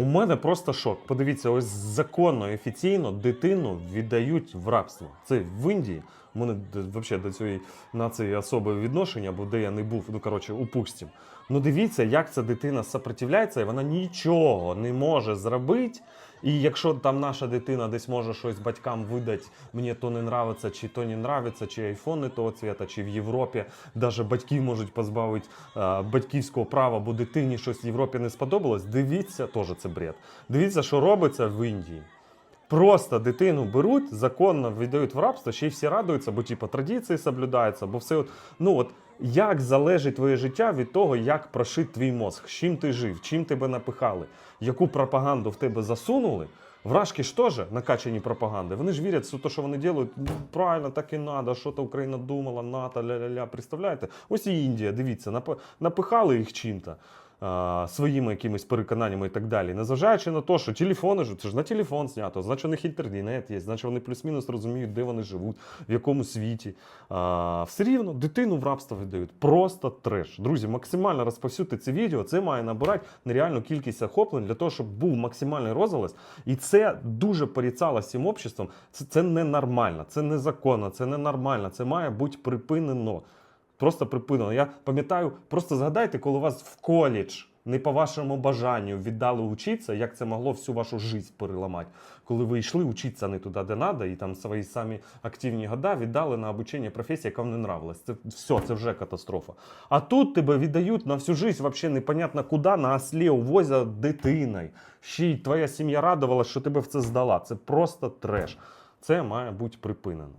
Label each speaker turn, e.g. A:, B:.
A: У мене просто шок. Подивіться, ось законно і офіційно дитину віддають в рабство. Це в Індії. Мене взагалі до цієї нації особливе відношення, бо де я не був, ну коротше, упустім. Ну дивіться, як ця дитина сопротивляється, і вона нічого не може зробити. І якщо там наша дитина десь може щось батькам видати, мені то не нравиться, чи то не нравиться, чи айфон не того цвіта, чи в Європі навіть батьки можуть позбавити е, батьківського права, бо дитині щось в Європі не сподобалось. Дивіться, теж це бред. Дивіться, що робиться в Індії. Просто дитину беруть, законно віддають в рабство, ще й всі радуються, бо типу, традиції соблюдаються, бо все от, ну от як залежить твоє життя від того, як прошит твій мозг, чим ти жив, чим тебе напихали, яку пропаганду в тебе засунули. Вражки ж теж накачані пропаганди. Вони ж вірять в те, що вони роблять, ну, правильно, так і треба, що то Україна думала, НАТО, ля-ля-ля. Представляєте? Ось і Індія, дивіться, нап- напихали їх чим-то. Своїми якимись переконаннями і так далі, незважаючи на те, що телефони ж це ж на телефон знято, значить у них інтернет є, значить вони плюс-мінус розуміють, де вони живуть, в якому світі. А, все рівно дитину в рабство віддають. Просто треш. Друзі, максимально розповсюдьте це відео. Це має набирати нереальну кількість охоплень для того, щоб був максимальний розголос. І це дуже поріцало всім обществом. Це, це ненормально, це незаконно, це ненормально, це має бути припинено. Просто припинено. Я пам'ятаю, просто згадайте, коли вас в коледж не по вашому бажанню віддали учитися, як це могло всю вашу життя переламати. Коли ви йшли учитися не туди, де треба, і там свої самі активні года віддали на обучення професії, яка вам не нравилась. Це все, це вже катастрофа. А тут тебе віддають на всю життя, вообще непонятно куди, на ослі увозять дитиною. Ще й твоя сім'я радувалась, що тебе в це здала. Це просто треш. Це має бути припинено.